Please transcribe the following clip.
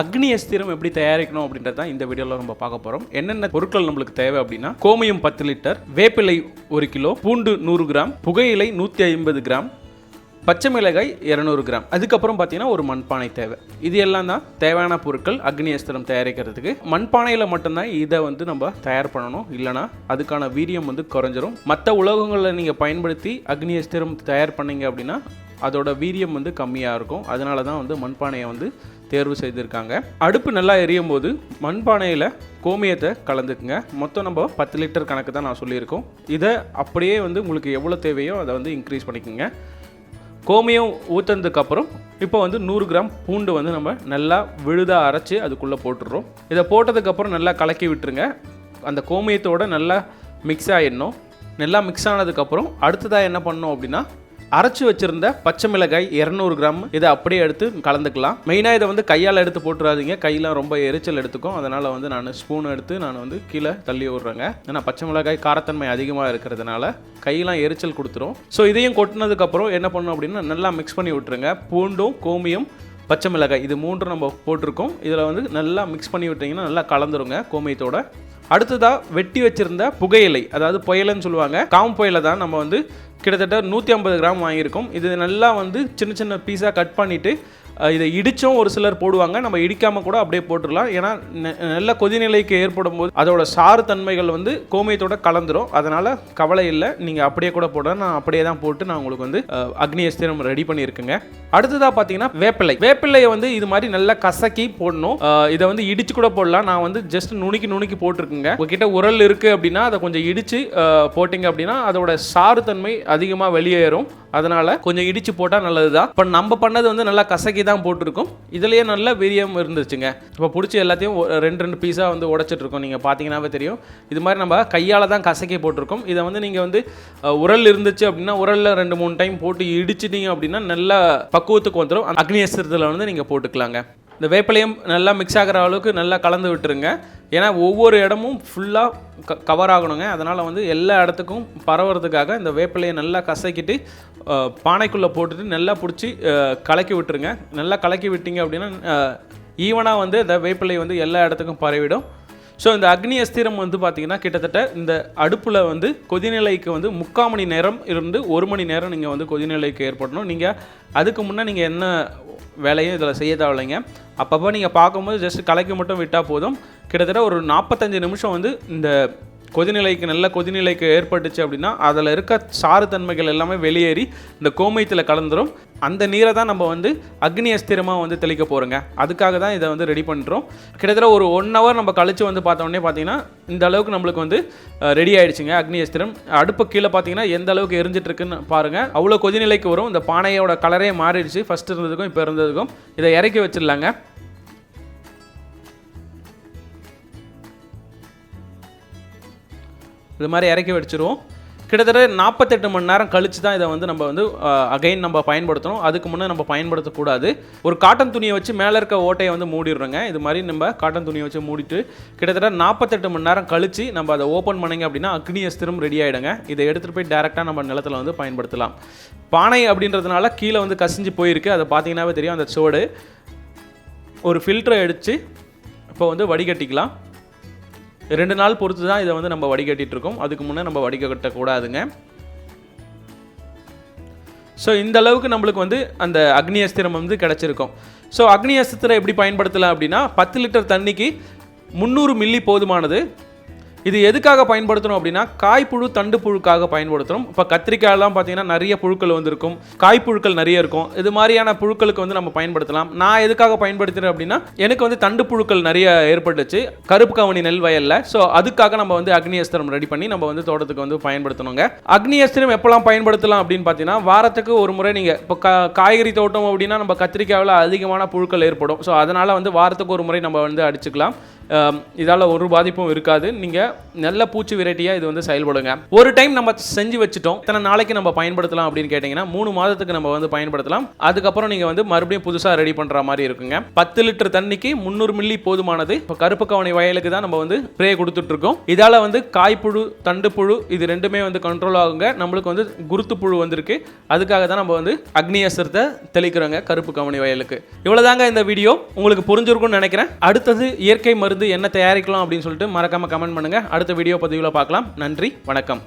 அக்னி அஸ்திரம் எப்படி தயாரிக்கணும் அப்படின்றத தான் இந்த வீடியோவில் நம்ம பார்க்க போகிறோம் என்னென்ன பொருட்கள் நம்மளுக்கு தேவை அப்படின்னா கோமியம் பத்து லிட்டர் வேப்பிலை ஒரு கிலோ பூண்டு நூறு கிராம் புகையிலை நூற்றி ஐம்பது கிராம் பச்சை மிளகாய் இரநூறு கிராம். அதுக்கப்புறம் பார்த்தீங்கன்னா ஒரு மண்பானை தேவை. இது எல்லாம் தான் தேவையான பொருட்கள் அக்னி அஸ்திரம் தயாரிக்கிறதுக்கு. மண்பானையில் மட்டும்தான் இதை வந்து நம்ம தயார் பண்ணணும். இல்லைனா அதுக்கான வீரியம் வந்து குறைஞ்சிரும். மற்ற உலோகங்களை நீங்கள் பயன்படுத்தி அக்னி அஸ்திரம் தயார் பண்ணீங்க அப்படின்னா அதோட வீரியம் வந்து கம்மியாக இருக்கும். அதனால தான் வந்து மண்பானையை வந்து தேர்வு செய்திருக்காங்க. அடுப்பு நல்லா எரியும் போது மண்பானையில் கோமியத்தை கலந்துக்குங்க. மொத்தம் நம்ம பத்து லிட்டர் கணக்கு தான் நான் சொல்லியிருக்கோம். இதை அப்படியே வந்து உங்களுக்கு எவ்வளோ தேவையோ அதை வந்து இன்க்ரீஸ் பண்ணிக்கோங்க. கோமியம் ஊற்றுனதுக்கப்புறம் இப்போ வந்து நூறு கிராம் பூண்டு வந்து நம்ம நல்லா விழுதாக அரைச்சி அதுக்குள்ளே போட்டுடுறோம். இதை போட்டதுக்கப்புறம் நல்லா கலக்கி விட்டுருங்க. அந்த கோமியத்தோட நல்லா மிக்ஸ் ஆகிடணும் நல்லா மிக்ஸ் ஆனதுக்கப்புறம் அடுத்ததாக என்ன பண்ணோம் அப்படின்னா அரைச்சி வச்சிருந்த பச்சை மிளகாய் இரநூறு கிராம். இதை அப்படியே எடுத்து கலந்துக்கலாம். மெயினாக இதை வந்து கையால் எடுத்து போட்டுறாதீங்க. கையெல்லாம் ரொம்ப எரிச்சல் எடுத்துக்கும். அதனால் வந்து நான் ஸ்பூன் எடுத்து நான் வந்து கீழே தள்ளி விட்றேங்க. ஏன்னா பச்சை மிளகாய் காரத்தன்மை அதிகமாக இருக்கிறதுனால கையெல்லாம் எரிச்சல் கொடுத்துரும். ஸோ இதையும் கொட்டினதுக்கப்புறம் என்ன பண்ணணும் அப்படின்னா நல்லா மிக்ஸ் பண்ணி விட்டுருங்க. பூண்டும் கோமியம் பச்சை மிளகாய் இது மூன்று நம்ம போட்டிருக்கோம். இதில் வந்து நல்லா மிக்ஸ் பண்ணி விட்டிங்கன்னா நல்லா கலந்துருங்க கோமியத்தோட. அடுத்ததாக வெட்டி வச்சிருந்த புகையிலை அதாவது புயலைன்னு சொல்லுவாங்க. காம் புயலை தான் நம்ம வந்து கிட்டத்தட்ட நூற்றி ஐம்பது கிராம் வாங்கியிருக்கோம். இது நல்லா வந்து சின்ன சின்ன பீஸாக கட் பண்ணிவிட்டு இதை இடித்தும் ஒரு சிலர் போடுவாங்க. நம்ம இடிக்காமல் கூட அப்படியே போட்டுடலாம் ஏன்னா நெ- நல்ல கொதிநிலைக்கு ஏற்படும் போது அதோட சாறு தன்மைகள் வந்து கோமியத்தோட கலந்துரும். அதனால் கவலை இல்லை. நீங்கள் அப்படியே கூட போட நான் அப்படியே தான் போட்டு நான் உங்களுக்கு வந்து அக்னி அஸ்திரம் ரெடி பண்ணியிருக்கேங்க. அடுத்ததாக பார்த்தீங்கன்னா வேப்பிலை. வேப்பிலையை வந்து இது மாதிரி நல்லா கசக்கி போடணும். இதை வந்து இடிச்சு கூட போடலாம். நான் வந்து ஜஸ்ட் நுணுக்கி நுணுக்கி போட்டிருக்குங்க. உங்ககிட்ட உரல் இருக்குது அப்படின்னா அதை கொஞ்சம் இடித்து போட்டிங்க அப்படின்னா அதோட சாறு தன்மை அதிகமாக வெளியேறும். அதனால் கொஞ்சம் இடிச்சு போட்டால் நல்லது தான் இப்போ நம்ம பண்ணது வந்து நல்லா கசக்கி தான் போட்டிருக்கோம். இதுலேயே நல்ல வீரியம் இருந்துச்சுங்க. இப்போ பிடிச்சி எல்லாத்தையும் ரெண்டு ரெண்டு பீஸாக வந்து உடச்சிட்ருக்கோம் நீங்கள் பார்த்தீங்கன்னாவே தெரியும். இது மாதிரி நம்ம கையால் தான் கசக்கி போட்டிருக்கோம். இதை வந்து நீங்கள் வந்து உரல் இருந்துச்சு அப்படின்னா உரலில் ரெண்டு மூணு டைம் போட்டு இடிச்சிட்டிங்க அப்படின்னா நல்லா பக்குவத்துக்கு வந்துடும் அக்னியஸ்திரத்தில் அக்னி வந்து நீங்கள் போட்டுக்கலாங்க. இந்த வேப்பிலையும் நல்லா மிக்ஸ் ஆகிற அளவுக்கு நல்லா கலந்து விட்டுருங்க. ஏன்னா ஒவ்வொரு இடமும் ஃபுல்லாக க கவர் ஆகணுங்க. அதனால் வந்து எல்லா இடத்துக்கும் பரவுறதுக்காக இந்த வேப்பிலையை நல்லா கசக்கிட்டு பானைக்குள்ளே போட்டுட்டு நல்லா பிடிச்சி கலக்கி விட்டுருங்க. நல்லா கலக்கி விட்டீங்க அப்படின்னா ஈவனாக வந்து இந்த வேப்பிலை வந்து எல்லா இடத்துக்கும் பரவிடும். ஸோ இந்த அக்னி அஸ்திரம் வந்து பார்த்திங்கன்னா கிட்டத்தட்ட இந்த அடுப்பில் வந்து கொதிநிலைக்கு வந்து முக்கால் மணி நேரம் இருந்து ஒரு மணி நேரம் நீங்கள் வந்து கொதிநிலைக்கு ஏற்படணும். நீங்கள் அதுக்கு முன்னே நீங்கள் என்ன வேலையும் இதில் செய்ய தேவையில்லைங்க. அப்பப்போ நீங்கள் பார்க்கும்போது ஜஸ்ட் கலக்கி மட்டும் விட்டால் போதும். கிட்டத்தட்ட ஒரு நாற்பத்தஞ்சு நிமிஷம் வந்து இந்த கொதிநிலைக்கு நல்ல கொதிநிலைக்கு ஏற்பட்டுச்சு அப்படின்னா அதில் இருக்க சாறு தன்மைகள் எல்லாமே வெளியேறி இந்த கோமயத்தில் கலந்துரும். அந்த நீரை தான் நம்ம வந்து அக்னி அஸ்திரமாக வந்து தெளிக்க போகிறோங்க அதுக்காக தான் இதை வந்து ரெடி பண்ணுறோம் கிட்டத்தட்ட ஒரு ஒன் ஹவர் நம்ம கழிச்சு வந்து பார்த்தோன்னே பார்த்தீங்கன்னா இந்த அளவுக்கு நம்மளுக்கு வந்து ரெடி ஆகிடுச்சிங்க அக்னி அஸ்திரம் அடுப்பு கீழே பார்த்தீங்கன்னா எந்த அளவுக்கு எரிஞ்சிட்ருக்குன்னு பாருங்கள் அவ்வளோ கொதிநிலைக்கு வரும். இந்த பானையோட கலரே மாறிடுச்சு. ஃபஸ்ட் இருந்ததுக்கும் இப்போ இருந்ததுக்கும். இதை இறக்கி வச்சிடலாங்க. இது மாதிரி இறக்கி வச்சிருவோம். கிட்டத்தட்ட நாற்பத்தெட்டு மணி நேரம் கழித்து தான் இதை வந்து நம்ம வந்து அகைன் நம்ம பயன்படுத்தணும். அதுக்கு முன்னே நம்ம பயன்படுத்தக்கூடாது. ஒரு காட்டன் துணியை வச்சு மேலே இருக்க ஓட்டையை வந்து மூடிடுறோங்க. இது மாதிரி நம்ம காட்டன் துணியை வச்சு மூடிட்டு கிட்டத்தட்ட நாற்பத்தெட்டு மணி நேரம் கழித்து நம்ம அதை ஓப்பன் பண்ணிங்க அப்படின்னா அக்னி அஸ்திரம் ரெடி ஆகிடுங்க இதை எடுத்துகிட்டு போய் டேரெக்டாக நம்ம நிலத்தில் வந்து பயன்படுத்தலாம். பானை அப்படின்றதுனால கீழே வந்து கசிஞ்சு போயிருக்கு. அதை பார்த்தீங்கன்னாவே தெரியும். அந்த சோடு ஒரு ஃபில்டரை அடித்து இப்போ வந்து வடிகட்டிக்கலாம். ரெண்டு நாள் பொறுத்து தான் இதை வந்து நம்ம வடிகட்டிட்டுருக்கோம். அதுக்கு முன்னே நம்ம வடிகட்டக்கூடாதுங்க. ஸோ இந்த அளவுக்கு நம்மளுக்கு வந்து அந்த அக்னி அஸ்திரம் வந்து கிடச்சிருக்கும். ஸோ அக்னி அஸ்திரம் எப்படி பயன்படுத்தலாம் அப்படின்னா பத்து லிட்டர் தண்ணிக்கு முந்நூறு மில்லி போதுமானது இது எதுக்காக பயன்படுத்தணும் அப்படின்னா காய்ப்புழு தண்டு புழுக்காக பயன்படுத்துகிறோம் இப்போ கத்திரிக்காயெல்லாம் பார்த்தீங்கன்னா நிறைய புழுக்கள் வந்திருக்கும். காய்ப்புழுக்கள் நிறைய இருக்கும். இது மாதிரியான புழுக்களுக்கு வந்து நம்ம பயன்படுத்தலாம். நான் எதுக்காக பயன்படுத்துகிறேன் அப்படின்னா எனக்கு வந்து தண்டு புழுக்கள் நிறைய ஏற்பட்டுச்சு. கருப்பு கவனி நெல் வயலில். ஸோ அதுக்காக நம்ம வந்து அக்னி அஸ்திரம் ரெடி பண்ணி நம்ம வந்து தோட்டத்துக்கு வந்து பயன்படுத்தணுங்க. அக்னி அஸ்திரம் எப்போல்லாம் பயன்படுத்தலாம் அப்படின்னு பார்த்தீங்கன்னா வாரத்துக்கு ஒரு முறை நீங்கள் இப்போ காய்கறி தோட்டம் அப்படின்னா நம்ம கத்திரிக்காயில் அதிகமான புழுக்கள் ஏற்படும். ஸோ அதனால் வந்து வாரத்துக்கு ஒரு முறை நம்ம வந்து அடிச்சுக்கலாம். இதால் ஒரு பாதிப்பும் இருக்காது. நீங்கள் நல்ல பூச்சி வெரைட்டியாக இது வந்து செயல்படுங்க. ஒரு டைம் நம்ம செஞ்சு வச்சுட்டோம். இத்தனை நாளைக்கு நம்ம பயன்படுத்தலாம் அப்படின்னு கேட்டிங்கன்னா மூணு மாதத்துக்கு நம்ம வந்து பயன்படுத்தலாம். அதுக்கப்புறம் நீங்கள் வந்து மறுபடியும் புதுசாக ரெடி பண்ணுற மாதிரி இருக்குங்க. பத்து லிட்டர் தண்ணிக்கு முந்நூறு மில்லி போதுமானது. இப்போ கருப்பு கவனி வயலுக்கு தான் நம்ம வந்து ஸ்ப்ரே கொடுத்துட்ருக்கோம் இதால் வந்து காய்ப்புழு தண்டுப்புழு இது ரெண்டுமே வந்து கண்ட்ரோல் ஆகுங்க. நம்மளுக்கு வந்து குருத்து புழு வந்திருக்கு. அதுக்காக தான் நம்ம வந்து அக்னி அஸ்திரத்தை தெளிக்கிறோங்க கருப்பு கவனி வயலுக்கு. இவ்வளோதாங்க இந்த வீடியோ உங்களுக்கு புரிஞ்சிருக்கும்னு நினைக்கிறேன். அடுத்தது இயற்கை மருந்து என்ன தயாரிக்கலாம் அப்படின்னு சொல்லிட்டு மறக்காம கமெண்ட் பண்ணுங்க. அடுத்த வீடியோ பதிவில் பார்க்கலாம். நன்றி வணக்கம்.